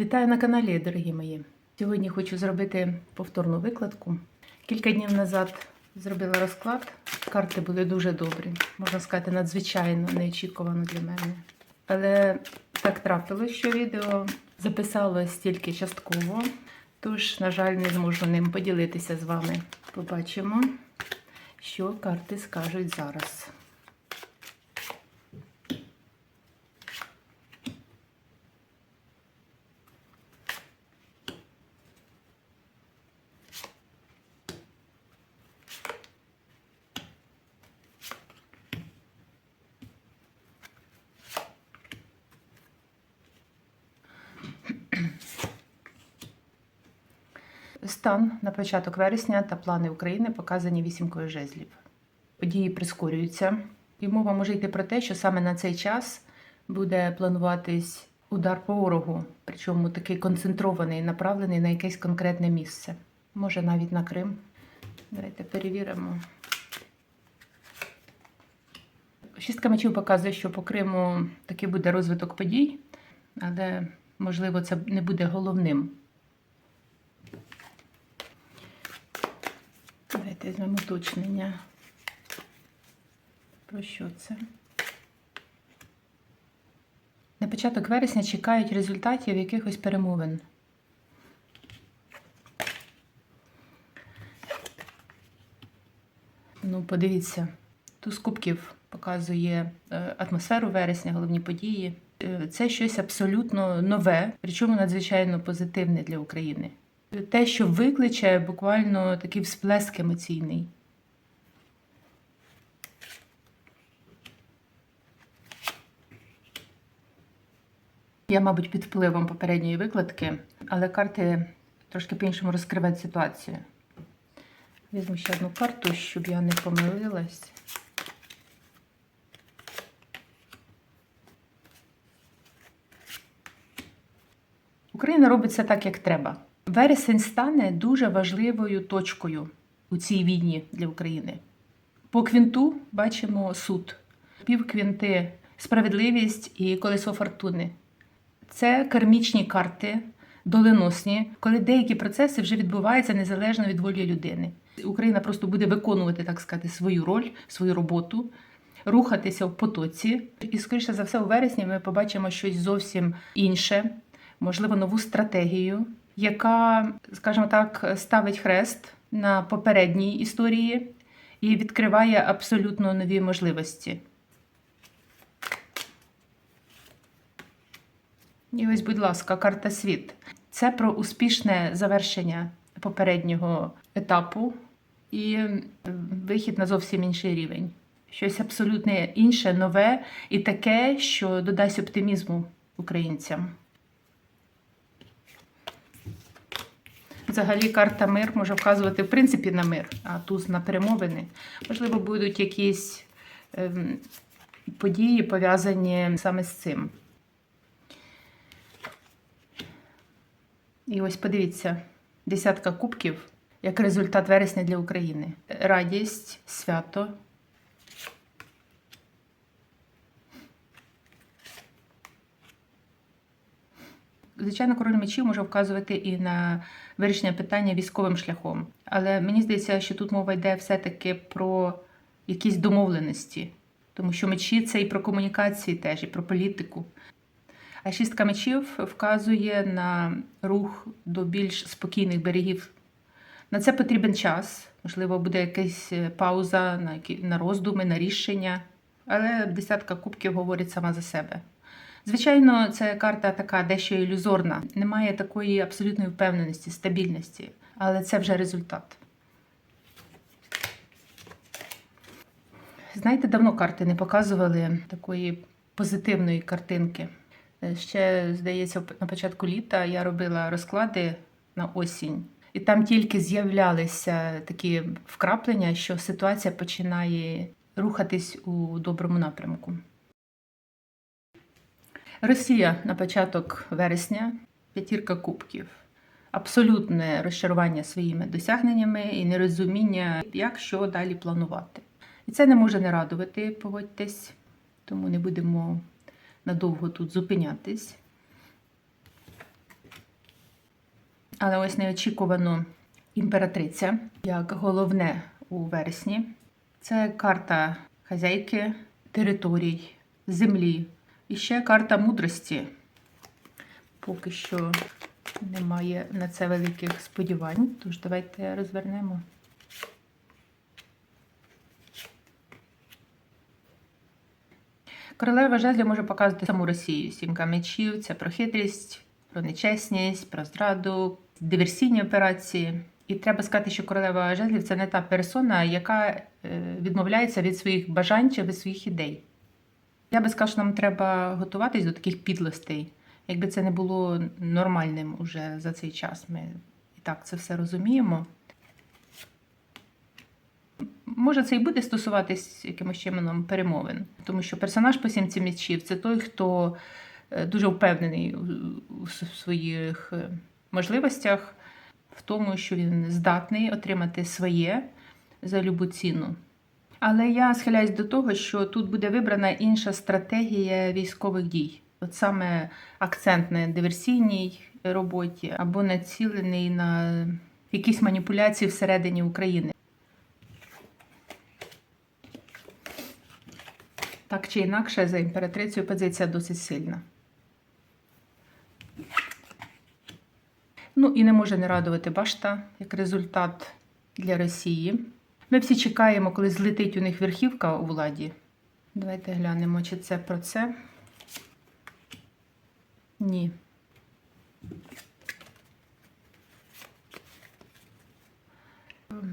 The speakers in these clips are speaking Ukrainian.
Вітаю на каналі, дорогі мої. Сьогодні хочу зробити повторну викладку. Кілька днів назад зробила розклад. Карти були дуже добрі, можна сказати, надзвичайно неочікувано для мене. Але так трапилось, що відео записалось тільки частково, тож, на жаль, не зможу ним поділитися з вами. Побачимо, що карти скажуть зараз. Стан на початок вересня та плани України показані вісімкою жезлів. Події прискорюються, і мова може йти про те, що саме на цей час буде плануватись удар по ворогу, причому такий концентрований, направлений на якесь конкретне місце. Може навіть на Крим. Давайте перевіримо. Шістка мечів показує, що по Криму таки буде розвиток подій, але можливо це не буде головним. Давайте візьмемо уточнення. Про що це? На початок вересня чекають результатів якихось перемовин. Ну, подивіться, туз кубків показує е, атмосферу вересня, головні події. Е, Це щось абсолютно нове, причому надзвичайно позитивне для України. Те, що викличе буквально такий всплеск емоційний. Я, мабуть, під впливом попередньої викладки, але карти трошки по-іншому розкривають ситуацію. Візьму ще одну карту, щоб я не помилилась. Україна робить це так, як треба. Вересень стане дуже важливою точкою у цій війні для України. По квінту бачимо суд, півквінти справедливість і колесо фортуни. Це кармічні карти, доленосні, коли деякі процеси вже відбуваються незалежно від волі людини. Україна просто буде виконувати, так сказати, свою роль, свою роботу, рухатися в потоці. І, скоріше за все, у вересні ми побачимо щось зовсім інше, можливо, нову стратегію, яка, скажімо так, ставить хрест на попередній історії і відкриває абсолютно нові можливості. І ось, будь ласка, карта світ. Це про успішне завершення попереднього етапу і вихід на зовсім інший рівень. Щось абсолютно інше, нове і таке, що додасть оптимізму українцям. Взагалі, карта мир може вказувати в принципі на мир, а туз на перемовини. Можливо, будуть якісь ем, події пов'язані саме з цим. І ось подивіться, десятка кубків як результат вересня для України. Радість, свято. Звичайно, король мечів може вказувати і на вирішення питання військовим шляхом. Але мені здається, що тут мова йде все-таки про якісь домовленості, тому що мечі це і про комунікації теж, і про політику. А шістка мечів вказує на рух до більш спокійних берегів. На це потрібен час. Можливо, буде якась пауза на, роздуми, на рішення. Але десятка кубків говорить сама за себе. Звичайно, це карта така дещо ілюзорна. Немає такої абсолютної впевненості, стабільності. Але це вже результат. Знаєте, давно карти не показували такої позитивної картинки. Ще, здається, на початку літа я робила розклади на осінь, і там тільки з'являлися такі вкраплення, що ситуація починає рухатись у доброму напрямку. Росія на початок вересня, п'ятірка кубків. Абсолютне розчарування своїми досягненнями і нерозуміння, як що далі планувати. І це не може не радувати, погодьтесь, тому не будемо надовго тут зупинятись. Але ось неочікувано імператриця як головне у вересні. Це карта хазяйки, територій, землі. І ще карта мудрості. Поки що немає на це великих сподівань, тож давайте розвернемо. Королева жезлів може показувати саму Росію. Сімка мечів це про хитрість, про нечесність, про зраду, диверсійні операції. І треба сказати, що королева жезлів це не та персона, яка е, відмовляється від своїх бажань чи від своїх ідей. Я би сказала, що нам треба готуватись до таких підлостей, якби це не було нормальним уже за цей час. Ми і так це все розуміємо. Може, це і буде стосуватись якимось чином перемовин, тому що персонаж по сімці мечів це той, хто е, дуже впевнений у своїх е, можливостях, в тому, що він здатний отримати своє за любу ціну. Але я схиляюсь до того, що тут буде вибрана інша стратегія військових дій. От саме акцент на диверсійній роботі або націлений на якісь маніпуляції всередині України. Так чи інакше, за імператрицею позиція досить сильна. Ну і не може не радувати башта як результат для Росії. Ми всі чекаємо, коли злетить у них верхівка у владі. Давайте глянемо, чи це про це. Ні.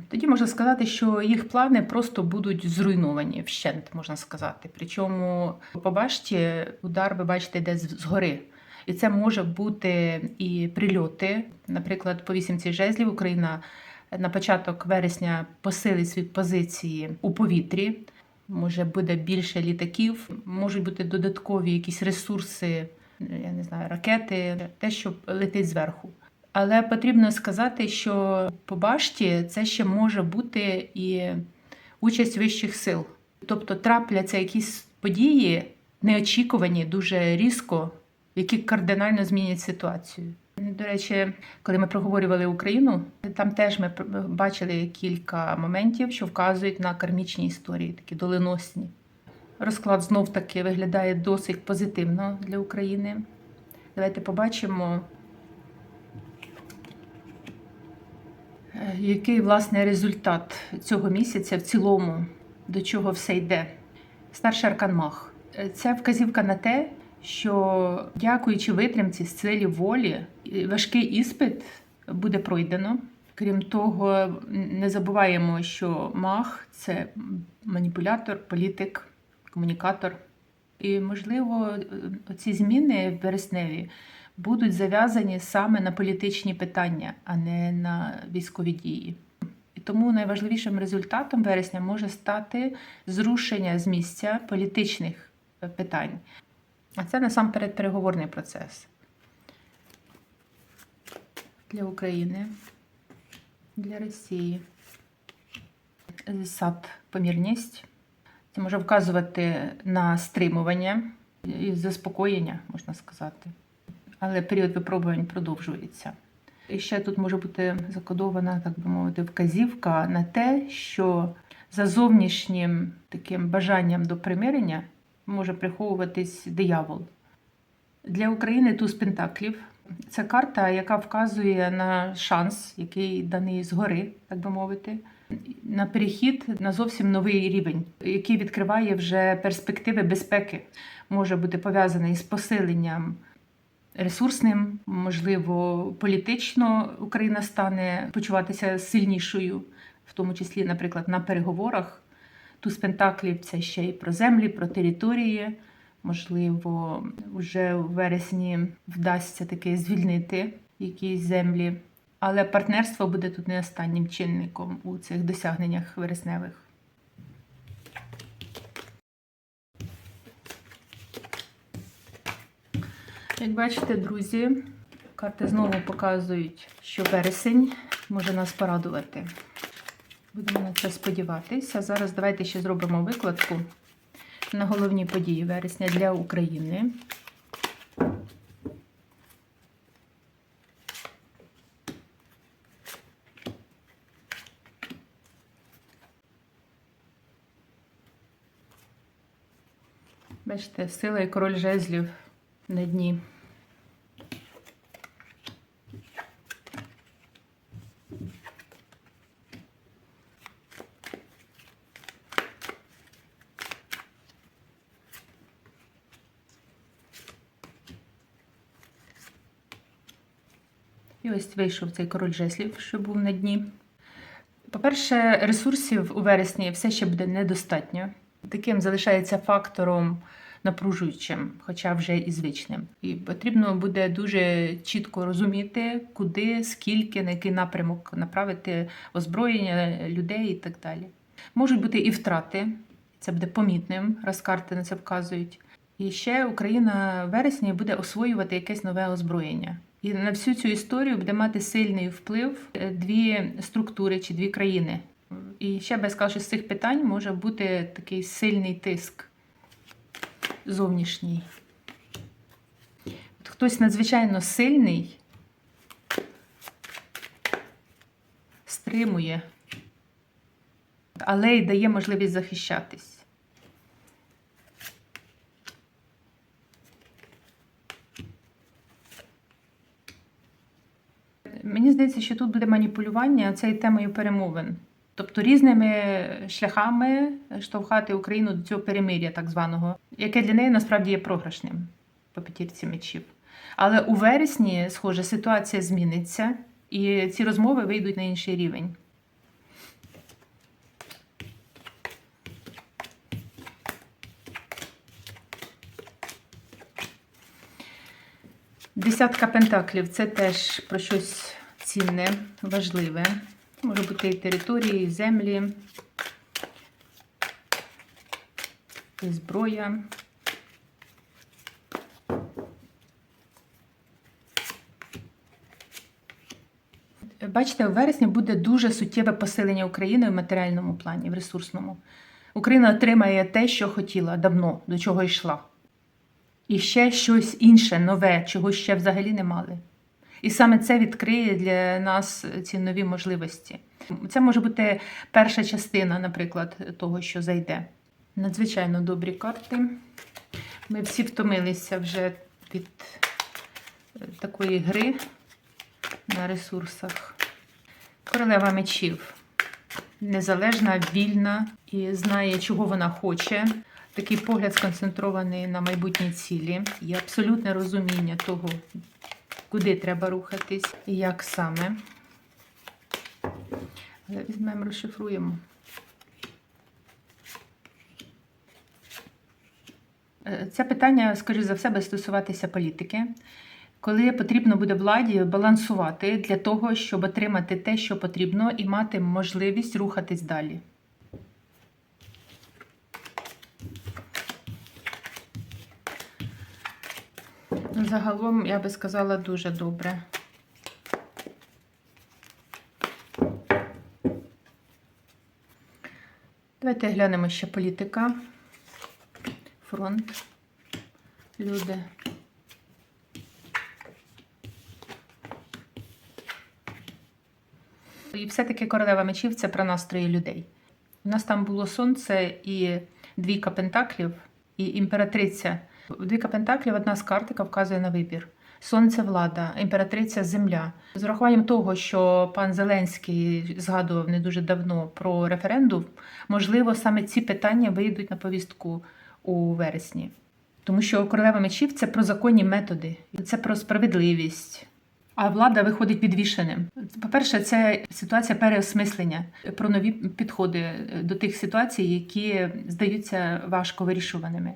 Тоді можна сказати, що їх плани просто будуть зруйновані вщент, можна сказати. Причому по башті удар, ви бачите, йде згори. І це може бути і прильоти. Наприклад, по вісімці жезлів Україна на початок вересня посилить свої позиції у повітрі. Може буде більше літаків, можуть бути додаткові якісь ресурси, я не знаю, ракети, те, що летить зверху. Але потрібно сказати, що по башті це ще може бути і участь вищих сил. Тобто трапляться якісь події неочікувані дуже різко, які кардинально змінять ситуацію. До речі, коли ми проговорювали Україну, там теж ми бачили кілька моментів, що вказують на кармічні історії, такі доленосні. Розклад знов таки виглядає досить позитивно для України. Давайте побачимо, Е, який власне результат цього місяця в цілому, до чого все йде. Старший аркан Мах. Це вказівка на те, що дякуючи витримці, силі волі, важкий іспит буде пройдено. Крім того, не забуваємо, що мах це маніпулятор, політик, комунікатор. І, можливо, ці зміни в вересневі будуть зав'язані саме на політичні питання, а не на військові дії. І тому найважливішим результатом вересня може стати зрушення з місця політичних питань. А це насамперед переговорний процес для України, для Росії. Сад помірність. Це може вказувати на стримування і заспокоєння, можна сказати. Але період випробувань продовжується. І ще тут може бути закодована, так би мовити, вказівка на те, що за зовнішнім таким бажанням до примирення може приховуватись диявол. Для України туз пентаклів це карта, яка вказує на шанс, який даний згори, так би мовити, на перехід на зовсім новий рівень, який відкриває вже перспективи безпеки, може бути пов'язаний з посиленням ресурсним, можливо, політично Україна стане почуватися сильнішою, в тому числі, наприклад, на переговорах. Туз Пентаклів це ще й про землі, про території. Можливо, вже у вересні вдасться таки звільнити якісь землі. Але партнерство буде тут не останнім чинником у цих досягненнях вересневих. Як бачите, друзі, карти знову показують, що вересень може нас порадувати. Будемо на це сподіватися. Зараз давайте ще зробимо викладку на головні події вересня для України. Бачите, сила і король жезлів на дні. І ось вийшов цей король жеслів, що був на дні. По-перше, ресурсів у вересні все ще буде недостатньо. Таким залишається фактором напружуючим, хоча вже і звичним. І потрібно буде дуже чітко розуміти, куди, скільки, на який напрямок направити озброєння людей і так далі. Можуть бути і втрати, це буде помітним, раз карти на це вказують. І ще Україна в вересні буде освоювати якесь нове озброєння. І на всю цю історію буде мати сильний вплив е, дві структури чи дві країни. І ще би я сказала, що з цих питань може бути такий сильний тиск зовнішній. Хтось надзвичайно сильний стримує, але й дає можливість захищатись. Мені здається, що тут буде маніпулювання цією темою перемовин. Тобто різними шляхами штовхати Україну до цього перемир'я, так званого, яке для неї насправді є програшним по п'ятірці мечів. Але у вересні, схоже, ситуація зміниться, і ці розмови вийдуть на інший рівень. Десятка пентаклів це теж про щось цінне, важливе. Може бути і території, і землі, і зброя. Бачите, у вересні буде дуже суттєве посилення України в матеріальному плані, в ресурсному. Україна отримає те, що хотіла давно, до чого йшла. І ще щось інше, нове, чого ще взагалі не мали. І саме це відкриє для нас ці нові можливості. Це може бути перша частина, наприклад, того, що зайде. Надзвичайно добрі карти. Ми всі втомилися вже від е, такої гри на ресурсах. Королева мечів. Незалежна, вільна і знає, чого вона хоче. Такий погляд сконцентрований на майбутній цілі. Є абсолютне розуміння того, куди треба рухатись і як саме. Але візьмемо, розшифруємо. Е, Це питання, скоріш за все, буде стосуватися політики, коли потрібно буде владі балансувати для того, щоб отримати те, що потрібно, і мати можливість рухатись далі. Загалом, я би сказала, дуже добре. Давайте глянемо ще політика. Фронт. Люди. І все-таки королева мечів це про настрої людей. У нас там було сонце і двійка пентаклів, і імператриця. Двійка пентаклів одна з карт, яка вказує на вибір. Сонце влада, імператриця земля. З урахуванням того, що пан Зеленський згадував не дуже давно про референдум, можливо, саме ці питання вийдуть на повістку у вересні. Тому що королева мечів це про законні методи, це про справедливість. А влада виходить підвішеним. По-перше, це ситуація переосмислення про нові підходи до тих ситуацій, які здаються важко вирішуваними.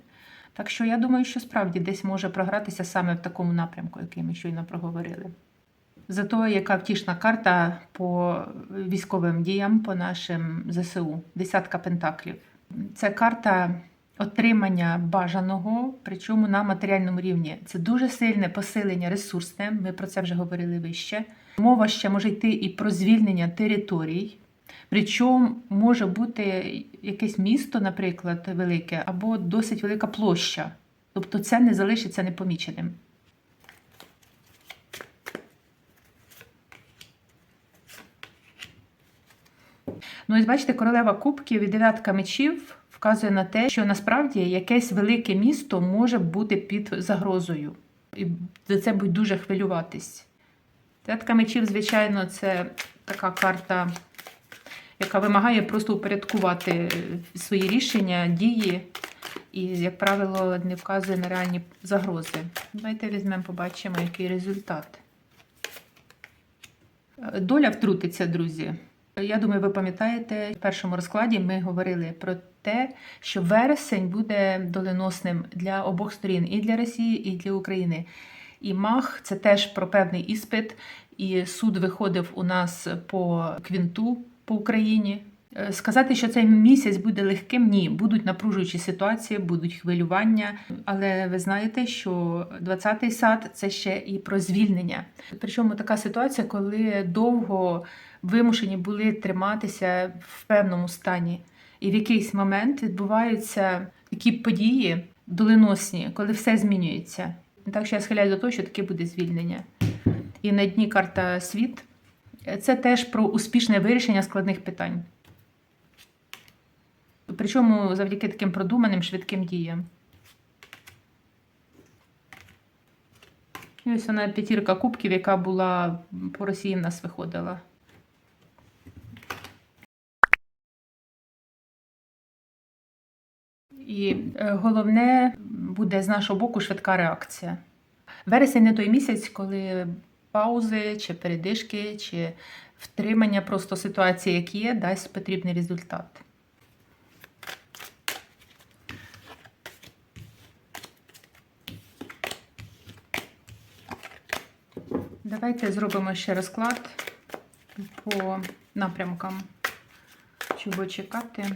Так що я думаю, що справді десь може програтися саме в такому напрямку, який ми щойно проговорили. Зато яка втішна карта по військовим діям по нашим ЗСУ десятка пентаклів. Це карта отримання бажаного, причому на матеріальному рівні. Це дуже сильне посилення ресурсне. Ми про це вже говорили вище. Мова ще може йти і про звільнення територій. Причому може бути якесь місто, наприклад, велике, або досить велика площа. Тобто це не залишиться непоміченим. Ну, і бачите, королева кубків і дев'ятка мечів вказує на те, що насправді якесь велике місто може бути під загрозою. І за це будуть дуже хвилюватись. Дев'ятка мечів, звичайно, це така карта, яка вимагає просто упорядкувати свої рішення, дії, і, як правило, не вказує на реальні загрози. Давайте візьмемо, побачимо, який результат. Доля втрутиться, друзі. Я думаю, ви пам'ятаєте, в першому розкладі ми говорили про те, що вересень буде доленосним для обох сторін, і для Росії, і для України. І мах це теж про певний іспит, і суд виходив у нас по квінту по Україні. Е, Сказати, що цей місяць буде легким, ні, будуть напружуючі ситуації, будуть хвилювання. Але ви знаєте, що 20-й сад це ще і про звільнення. Причому така ситуація, коли довго вимушені були триматися в певному стані. І в якийсь момент відбуваються такі події доленосні, коли все змінюється. Так що я схиляю до того, що таке буде звільнення. І на дні карта світ це теж про успішне вирішення складних питань. Причому завдяки таким продуманим швидким діям. І ось вона п'ятірка кубків, яка була по Росії в нас виходила. І е, головне буде з нашого боку швидка реакція. Вересень не той місяць, коли паузи чи передишки, чи втримання просто ситуації, як є, дасть потрібний результат. Давайте зробимо ще розклад по напрямкам, чого чекати.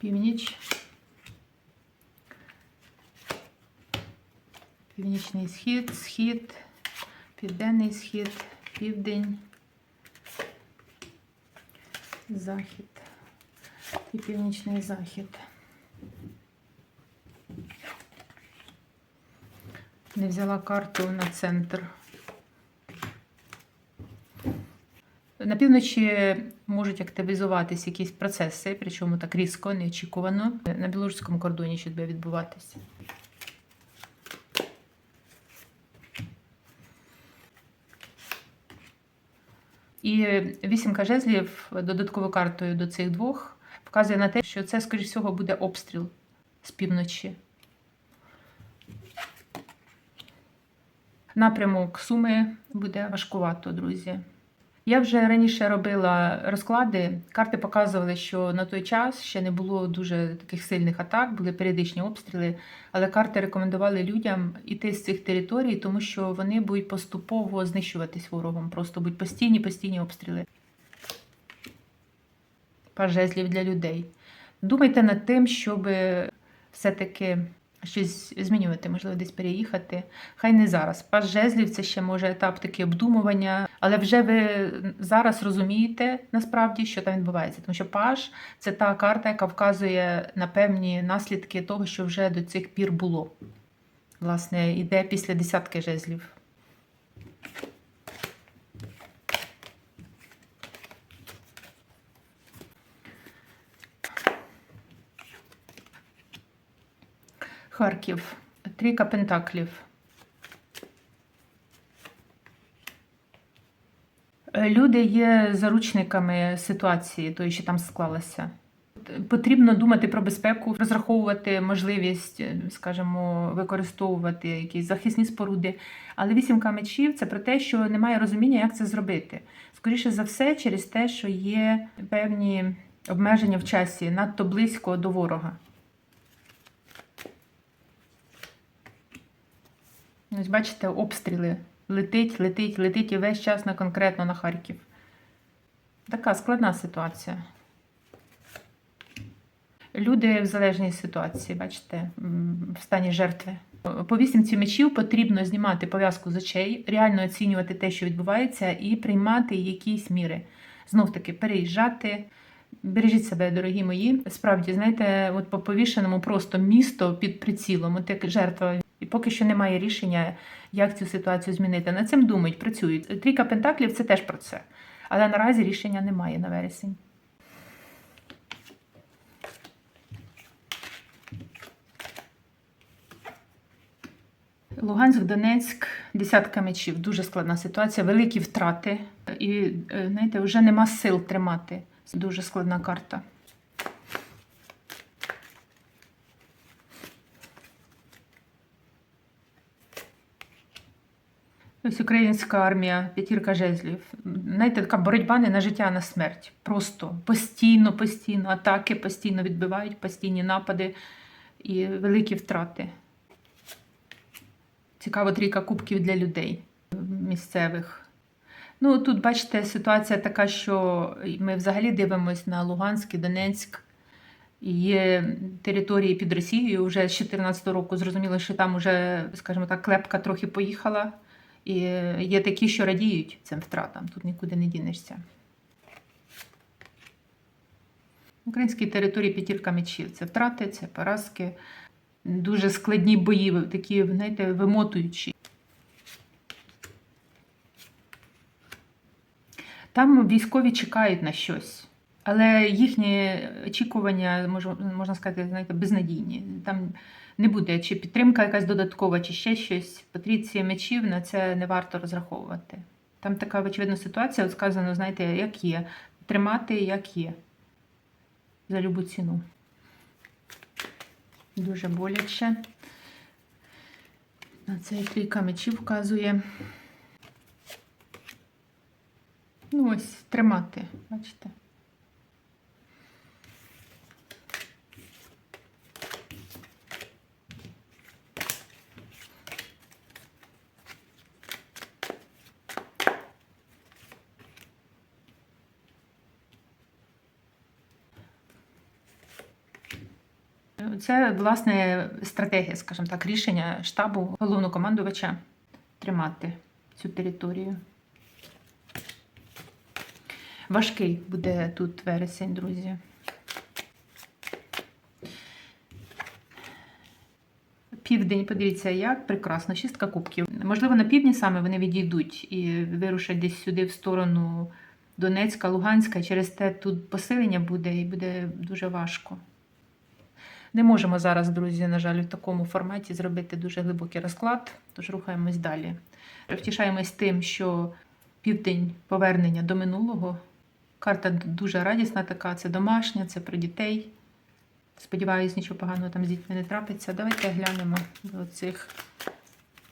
Північ. Північний схід, схід, південний схід, південь, захід і північний захід. Не взяла карту на центр. На півночі можуть активізуватися якісь процеси, причому так різко, неочікувано. На білоруському кордоні що буде відбуватися. І вісімка жезлів додатковою картою до цих двох вказує на те, що це, скоріш всього, буде обстріл з півночі. Напрямок суми буде важкувато, друзі. Я вже раніше робила розклади. Карти показували, що на той час ще не було дуже таких сильних атак, були періодичні обстріли. Але карти рекомендували людям іти з цих територій, тому що вони будуть поступово знищуватись ворогом. Просто будуть постійні постійні обстріли. Паж жезлів для людей. Думайте над тим, щоб все-таки щось змінювати, можливо, десь переїхати. Хай не зараз. Паж жезлів це ще може етап такі обдумування, але вже ви зараз розумієте насправді, що там відбувається. Тому що паж це та карта, яка вказує на певні наслідки того, що вже до цих пір було. Власне, іде після десятки жезлів. Харків. Трійка пентаклів. Е, Люди є заручниками ситуації, тої, що там склалася. Потрібно думати про безпеку, розраховувати можливість, е, скажімо, використовувати якісь захисні споруди. Але вісімка мечів це про те, що немає розуміння, як це зробити. Скоріше за все, через те, що є певні обмеження в часі надто близько до ворога. Ось бачите, обстріли. Летить, летить, летить і весь час на конкретно на Харків. Така складна ситуація. Люди в залежній ситуації, бачите, в стані жертви. По вісімці мечів потрібно знімати пов'язку з очей, реально оцінювати те, що відбувається, і приймати якісь міри. Знов таки переїжджати. Бережіть себе, дорогі мої. Справді, знаєте, от по повішеному просто місто під прицілом, от як жертва. І поки що немає рішення, як цю ситуацію змінити. Над цим думають, працюють. Трійка Пентаклів це теж про це. Але наразі рішення немає на вересень. Луганськ, Донецьк, десятка мечів. Дуже складна ситуація, великі втрати. І, е, знаєте, вже нема сил тримати. Це дуже складна карта. Ось українська армія, п'ятірка жезлів. Знаєте, така боротьба не на життя, а на смерть. Просто постійно, постійно атаки, постійно відбивають, постійні напади і великі втрати. Цікаво, трійка кубків для людей місцевих. Ну, тут, бачите, ситуація така, що ми взагалі дивимося на Луганськ Донецьк. Є території під Росією вже з 2014 року. Зрозуміло, що там вже, скажімо так, клепка трохи поїхала. І є такі, що радіють цим втратам. Тут нікуди не дінешся. Українські території п'ятірка мечів. Це втрати, це поразки, дуже складні бої, такі, знаєте, вимотуючі. Там військові чекають на щось, але їхні очікування, можна сказати, знаєте, безнадійні. Там не буде чи підтримка якась додаткова, чи ще щось. По трійці мечів на це не варто розраховувати. Там така очевидна ситуація, от сказано, знаєте, як є. Тримати як є. За любу ціну. Дуже боляче. На це трійка мечів вказує. Ну, ось, тримати, бачите. Це, власне, стратегія, скажімо так, рішення штабу головнокомандувача тримати цю територію. Важкий буде тут вересень, друзі. Південь, подивіться, як прекрасно, шістка кубків. Можливо, на півдні саме вони відійдуть і вирушать десь сюди в сторону Донецька, Луганська. Через те тут посилення буде і буде дуже важко. Не можемо зараз, друзі, на жаль, в такому форматі зробити дуже глибокий розклад, тож рухаємось далі. Втішаємось тим, що південь повернення до минулого. Карта дуже радісна така, це домашня, це про дітей. Сподіваюсь, нічого поганого там з дітьми не трапиться. Давайте глянемо до цих.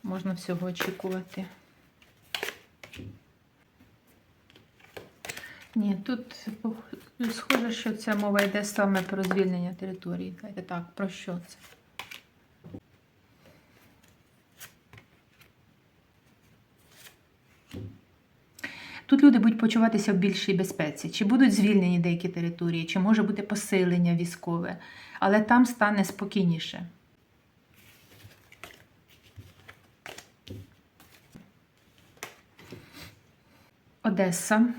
Можна всього очікувати. Ні, тут схоже, що це мова йде саме про звільнення території. Давайте так, про що це? Тут люди будуть почуватися в більшій безпеці. Чи будуть звільнені деякі території, чи може бути посилення військове, але там стане спокійніше. Одеса.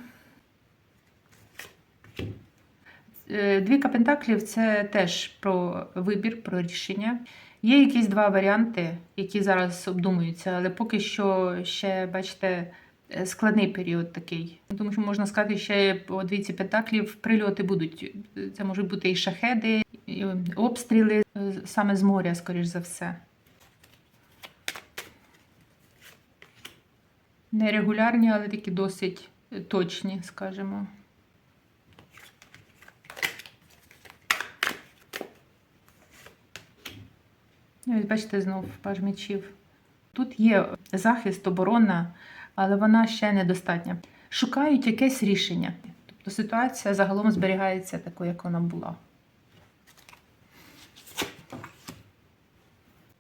Е, Двійка Пентаклів це теж про вибір, про рішення. Є якісь два варіанти, які зараз обдумуються, але поки що ще, бачите, е, складний період такий. Тому що можна сказати, ще по двійці Пентаклів прильоти будуть. Це можуть бути і шахеди, і обстріли е, саме з моря, скоріш за все. Нерегулярні, але такі досить точні, скажімо. Ну, ось бачите, знов паж мечів. Тут є захист, оборона, але вона ще недостатня. Шукають якесь рішення. Тобто ситуація загалом зберігається такою, як вона була.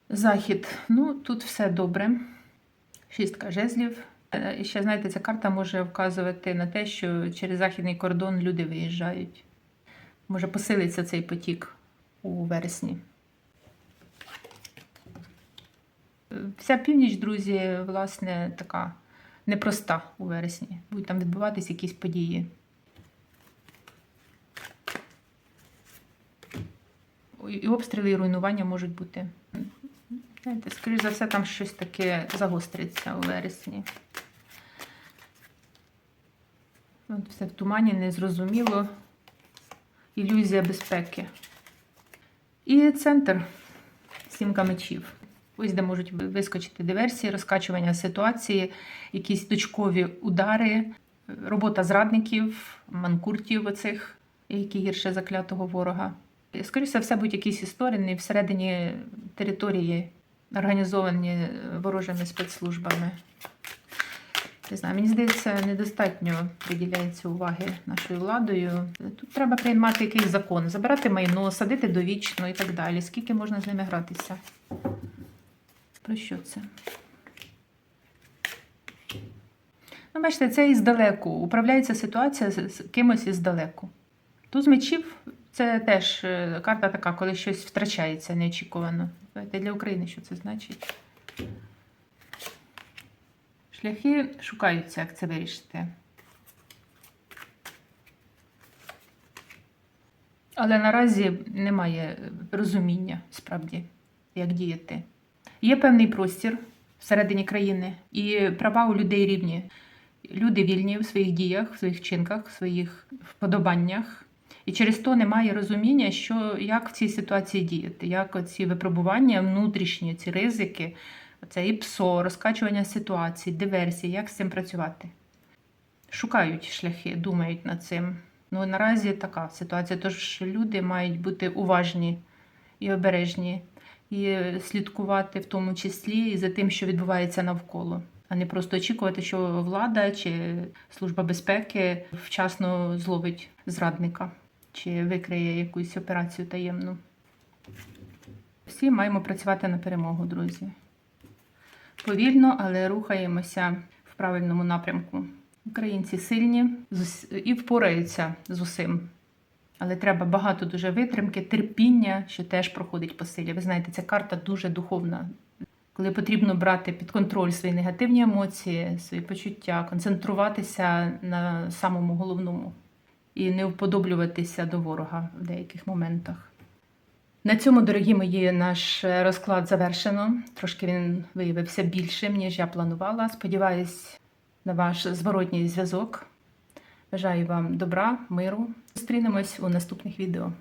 Захід. Ну, тут все добре. Шістка жезлів. Е, І ще, знаєте, ця карта може вказувати на те, що через західний кордон люди виїжджають. Може посилиться цей потік у вересні. Вся північ, друзі, власне, така непроста у вересні. Будуть там відбуватись якісь події. І обстріли, і руйнування можуть бути. Знаєте, скоріш за все, там щось таке загостриться у вересні. От все в тумані, незрозуміло. Ілюзія безпеки. І центр сімка мечів. Ось де можуть вискочити диверсії, розкачування ситуації, якісь точкові удари, робота зрадників, манкуртів оцих, які гірше заклятого ворога. Скоріше все, будуть якісь історії всередині території, організовані ворожими спецслужбами. Не знаю, мені здається, недостатньо приділяється уваги нашою владою. Тут треба приймати якийсь закон, забирати майно, садити довічно і так далі. Скільки можна з ними гратися? Про що це? Ну, бачите, це іздалеку. Управляється ситуація з кимось іздалеку. Туз мечів це теж е, карта така, коли щось втрачається неочікувано. Давайте для України що це значить? Шляхи шукаються, як це вирішити. Але наразі немає розуміння справді, як діяти. Є певний простір всередині країни, і права у людей рівні. Люди вільні в своїх діях, в своїх вчинках, в своїх вподобаннях. І через то немає розуміння, що як в цій ситуації діяти, як оці випробування, внутрішні ці ризики, це і ПСО, розкачування ситуацій, диверсії, як з цим працювати. Шукають шляхи, думають над цим. Ну наразі така ситуація. Тож люди мають бути уважні і обережні, і слідкувати в тому числі і за тим, що відбувається навколо, а не просто очікувати, що влада чи служба безпеки вчасно зловить зрадника чи викриє якусь операцію таємну. Всі маємо працювати на перемогу, друзі. Повільно, але рухаємося в правильному напрямку. Українці сильні і впораються з усім. Але треба багато дуже витримки, терпіння, що теж проходить по силі. Ви знаєте, ця карта дуже духовна. Коли потрібно брати під контроль свої негативні емоції, свої почуття, концентруватися на самому головному і не вподоблюватися до ворога в деяких моментах. На цьому, дорогі мої, наш розклад завершено. Трошки він виявився більшим, ніж я планувала. Сподіваюсь на ваш зворотній зв'язок. Бажаю вам добра, миру. Зустрінемось у наступних відео.